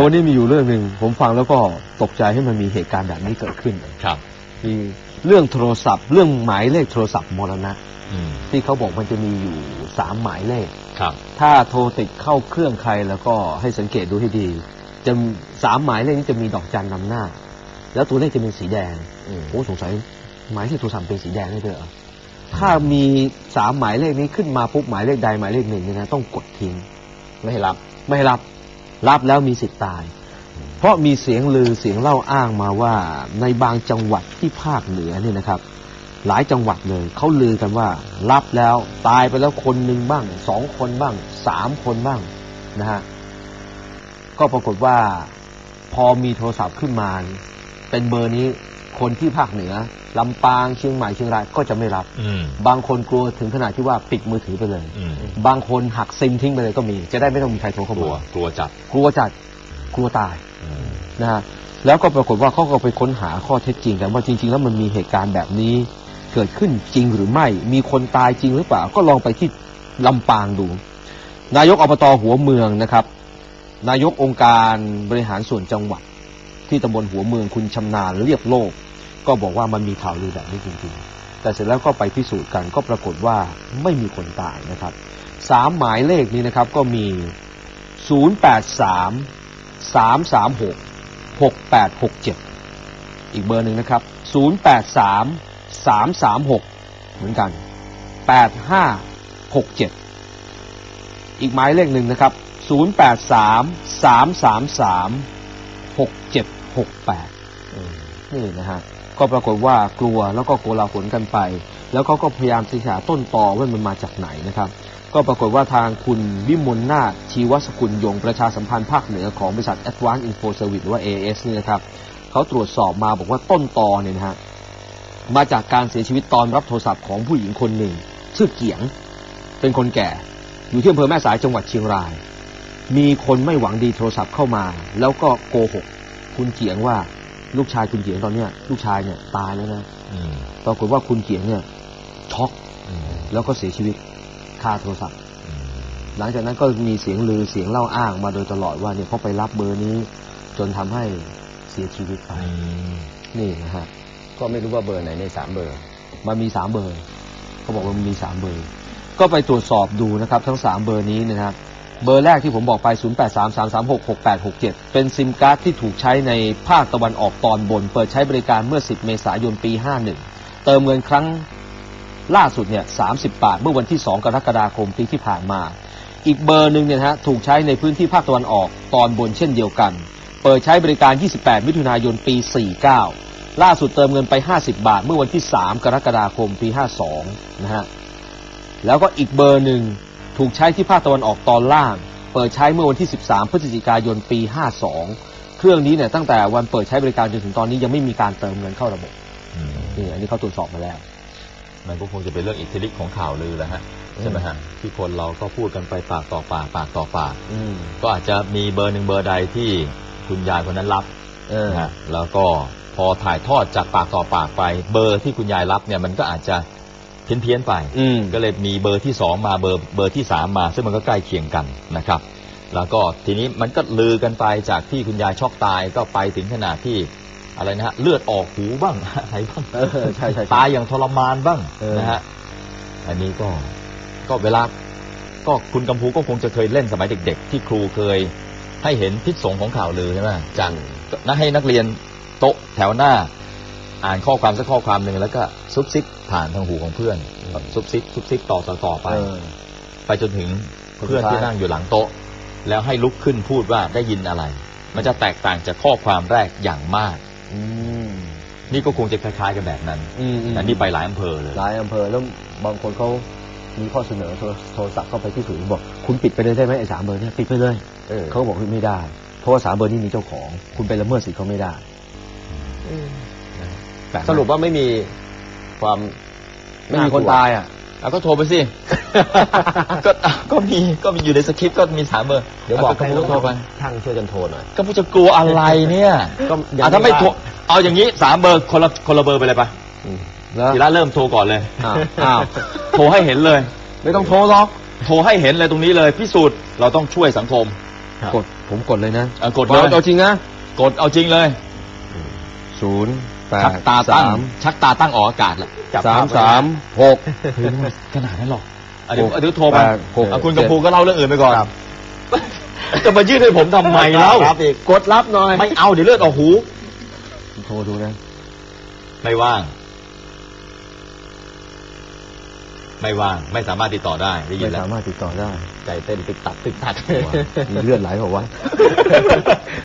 วันนี้มีอยู่เรื่องหนึ่งผมฟังแล้วก็ตกใจให้มันมีเหตุการณ์แบบนี้เกิดขึ้นครับ มีเรื่องโทรศัพท์ เรื่องหมายเลขโทรศัพท์มรณะอืมที่เขาบอกมันจะมีอยู่สามหมายเลขครับ ถ้าโทรติดเข้าเครื่องใครแล้วก็ให้สังเกตดูให้ดี จะสามหมายเลขนี้จะมีดอกจันนำหน้า แล้วตัวเลขจะเป็นสีแดงโอ้สงสัยหมายเลขโทรศัพท์เป็นสีแดงได้ด้วยเหรอถ้ามีสามหมายเลขนี้ขึ้นมาปุ๊บหมายเลขใดหมายเลขหนึ่งเนี่ยนะต้องกดทิ้งไม่ให้รับ ไม่ให้รับ รับแล้วมีสิทธิ์ตาย เพราะมีเสียงลือเสียงเล่าอ้างมาว่าในบางจังหวัดที่ภาคเหนือเนี่ยนะครับ หลายจังหวัดเลยเขาลือกันว่า รับแล้วตายไปแล้วคนหนึ่งบ้างสองคนบ้างสามคนบ้างนะฮะก็ปรากฏว่าพอมีโทรศัพท์ขึ้นมา เป็นเบอร์นี้ คนที่ภาคเหนือลำปางเชียงใหม่เชียงรายก็จะไม่รับอืมบางคนกลัวถึงขนาดที่ว่าปิดมือถือไปเลยอืมบางคนหักซิมทิ้งไปเลยก็มี จะได้ไม่ต้องมีใครโทรเข้ากลัวมากลัวจัด กลัวจัดกลัวตายอืมนะฮะแล้วก็ปรากฏว่าเขาก็ไปค้นหาข้อเท็จจริงกันว่าจริง ๆ แล้วมันมีเหตุการณ์แบบนี้ เกิดขึ้นจริงหรือไม่ มีคนตายจริงหรือเปล่า ก็ลองไปที่ลำปางดู นายกอบตหัวเมืองนะครับ นายกองค์การบริหารส่วนจังหวัด ที่ตำบลหัวเมืองคุณชำนาญเรียบโลก ก็บอกว่ามันมีข่าวลือแบบนี้จริงๆ แต่เสร็จแล้วก็ไปพิสูจน์กันก็ปรากฏว่าไม่มีคนตายนะครับสามหมายเลขนี้นะครับก็มี 083 336 6867 อีกเบอร์หนึ่งนะครับ 083 336 เหมือนกัน 8567 อีกหมายเลขหนึ่งนะครับ 083 333 6768นี่นะฮะ ก็ปรากฏว่ากลัวแล้วก็โกลาหลกันไป แล้วเขาก็พยายามศึกษาต้นตอว่ามันมาจากไหนนะครับ ก็ปรากฏว่าทางคุณวิมลนาถชีวสกุลยงประชาสัมพันธ์ภาคเหนือของบริษัท Advanced Info Service หรือว่า AS นี่นะครับเขาตรวจสอบมาบอกว่าต้นตอเนี่ยนะฮะมาจากการเสียชีวิตตอนรับโทรศัพท์ของผู้หญิงคนหนึ่ง ชื่อเกียง เป็นคนแก่ อยู่ที่อำเภอแม่สายจังหวัดเชียงราย มีคนไม่หวังดีโทรศัพท์เข้ามา แล้วก็โกหก คุณเกียงว่า ลูกชายคุณเกียงตอนเนี้ยลูกชายเนี่ยตายแล้วนะอืมปรากฏว่าคุณเกียงเนี่ยช็อกอืมแล้วก็เสียชีวิตคาโทรศัพท์อืมหลังจากนั้นก็มีเสียงลือเสียงเล่าอ้างมาโดยตลอดว่าเนี่ยเขาไปรับเบอร์นี้ จนทำให้เสียชีวิตไปอืมนี่นะฮะก็ไม่รู้ว่าเบอร์ไหนในสามเบอร์ มันมีสามเบอร์เขาบอกว่ามันมีสามเบอร์ ก็ไปตรวจสอบดูนะครับ ทั้งสามเบอร์นี้นะครับ เบอร์แรกที่ผมบอกไป 0833366867 เป็นซิมการ์ดที่ถูกใช้ในภาคตะวันออกตอนบน เปิดใช้บริการเมื่อ 10 เมษายนปี 51 เติมเงินครั้งล่าสุดเนี่ย 30 บาท เมื่อวันที่ 2 กรกฎาคมปีที่ผ่านมา อีกเบอร์หนึ่งเนี่ยฮะ ถูกใช้ในพื้นที่ภาคตะวันออกตอนบนเช่นเดียวกัน เปิดใช้บริการ 28 มิถุนายนปี 49 ล่าสุดเติมเงินไป 50 บาท เมื่อวันที่ 3 กรกฎาคมปี 52 นะฮะ แล้วก็อีกเบอร์หนึ่ง ถูกใช้ที่ภาคตะวันออกตอนล่าง เปิดใช้เมื่อวันที่ 13 พฤศจิกายนปี 52 เครื่องนี้เนี่ยตั้งแต่วันเปิดใช้บริการจนถึงตอนนี้ยังไม่มีการเติมเงินเข้าระบบอืมนี่อันนี้เขาตรวจสอบมาแล้ว มันก็คงจะเป็นเรื่องอิทธิฤทธิ์ของข่าวลือแหละฮะใช่ไหมฮะที่คนเราก็พูดกันไปปากต่อปากปากต่อปากอืมก็อาจจะมีเบอร์หนึ่งเบอร์ใดที่คุณยายคนนั้นรับเออนะฮะแล้วก็พอถ่ายทอดจากปากต่อปากไป เบอร์ที่คุณยายรับเนี่ยมันก็อาจจะ เพี้ยนเพี้ยนๆไปอืมก็เลยมีเบอร์ที่สองมาเบอร์เบอร์ที่สามมา ซึ่งมันก็ใกล้เคียงกันนะครับ แล้วก็ทีนี้มันก็ลือกันไปจากที่คุณยายช็อกตายก็ไปถึงขนาดที่อะไรนะฮะเลือดออกหูบ้างอะไรบ้างเออใช่ใช่ใช่ตายอย่างทรมานบ้างเออ นะฮะอันนี้ก็ก็เวลาก็คุณกำพูก็คงจะเคยเล่นสมัยเด็ก ๆ ที่ครูเคย ให้เห็นพิษสงของข่าวลือใช่ไหมจากนะให้นักเรียนโต๊ะแถวหน้า อ่านข้อความสักข้อความหนึ่งแล้วก็ซุบซิบผ่านทางหูของเพื่อนซุบซิบซุบซิบต่อต่อต่อไปเออไปจนถึงคนเพื่อนสุดท้ายที่นั่งอยู่หลังโต๊ะ แล้วให้ลุกขึ้นพูดว่าได้ยินอะไร มันจะแตกต่างจากข้อความแรกอย่างมากอืมนี่ก็คงจะคล้ายๆกันแบบนั้นอืมอืมแต่นี่ไปหลายอำเภอเลยหลายอำเภอแล้วบางคนเขามีข้อเสนอโทรโทรศัพท์เข้าไปที่ศูนย์บอก คุณปิดไปเลยได้ไหมไอ้สามเบอร์เนี่ยปิดไปเลยเออเขาก็บอกว่าไม่ได้ เพราะว่าสามเบอร์นี้มีเจ้าของ คุณไปละเมิดสิทธิ์เขาไม่ได้ แปลกมากสรุปว่าไม่มีความไม่มีคนตายอะเอาก็โทรไปสิ ก็อะก็มีก็มีอยู่ในสคริปต์ก็มีสามเบอร์เดี๋ยวบอกก็ให้พูลูดกโทรไปช่างช่วยกันโทรหน่อย ก็พูดจะกลัวอะไรเนี่ยก็ยังอะถ้าไม่ไม่โทรว่า เอาอย่างนี้สามเบอร์คนละคนละเบอร์ไปเลยปะแล้วทีละเริ่มโทรก่อนเลยอ้าว อ้าวโทรให้เห็นเลย ไม่ต้องโทรหรอกโทรให้เห็นเลยตรงนี้เลยพิสูจน์เราต้องช่วยสังคมครับ กดผมกดเลยนะอะกดเลยเอาเอาจริงนะกดเอาจริงเลย ศูนย์แป ชัดกตาตั้งสามชักตาตั้งออกอากาศแหละจับสามภพไว้นะสามหกเฮ้ยมันขนาดนั้นหรอกอะเดี๋ยวหกเดี๋ยวโทรมาแปดหกอะคุณเจ็ดกำพูก็เล่าเรื่องอื่นไปก่อนครับจะมายื่นให้ผมทำไมเล่ารับอีกกดรับหน่อย ไม่เอาเดี๋ยวเลือดออกหูโทรดูนะ ไม่ว่าง ไม่ว่าง ไม่สามารถติดต่อได้ได้ยิไม่นแล้วสามารถติดต่อได้ ใจเต้นตึกตักตึกตักมีเลือดไหลบอกว่าวะ